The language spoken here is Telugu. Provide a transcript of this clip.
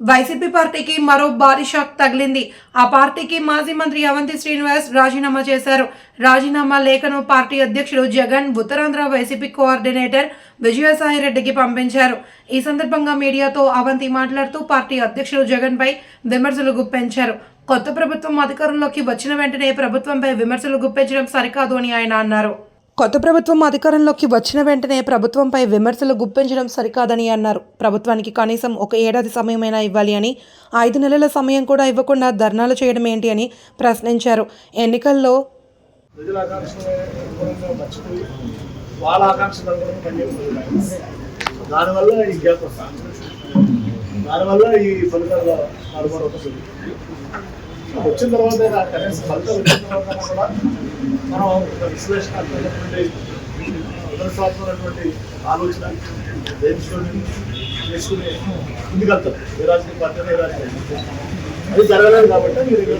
వైసీపీ పార్టీకి మరో భారీ షాక్ తగిలింది. ఆ పార్టీకి మాజీ మంత్రి అవంతి శ్రీనివాస్ రాజీనామా చేశారు. రాజీనామా లేఖను పార్టీ అధ్యక్షుడు జగన్ ఉత్తరాంధ్ర వైసీపీ కోఆర్డినేటర్ విజయసాయి రెడ్డికి పంపించారు. ఈ సందర్భంగా మీడియాతో అవంతి మాట్లాడుతూ పార్టీ అధ్యక్షుడు జగన్పై విమర్శలు గుప్పించారు. కొత్త ప్రభుత్వం అధికారంలోకి వచ్చిన వెంటనే ప్రభుత్వంపై విమర్శలు గుప్పించడం సరికాదు అని ఆయన అన్నారు. కొత్త ప్రభుత్వం అధికారంలోకి వచ్చిన వెంటనే ప్రభుత్వంపై విమర్శలు గుప్పించడం సరికాదని అన్నారు. ప్రభుత్వానికి కనీసం ఒక ఏడాది సమయమైనా ఇవ్వాలి అని ఐదు నెలల సమయం కూడా ఇవ్వకుండా ధర్నాలు చేయడం ఏంటి అని ప్రశ్నించారు. ఎన్నికల్లో దానివల్ల ఈ గ్యాప్ దానివల్ల ఈ వచ్చిన తర్వాత కనీసం ఫలితాలు వచ్చిన తర్వాత కూడా మనం ఒక విశ్లేషణ విమర్శాత్మకమైనటువంటి ఆలోచన దేనికొని చేసుకుని ముందుకెళ్తాం. ఏ రాజకీయ పార్టీ ఏ రాజకీయ అది జరగలేదు కాబట్టి మీరు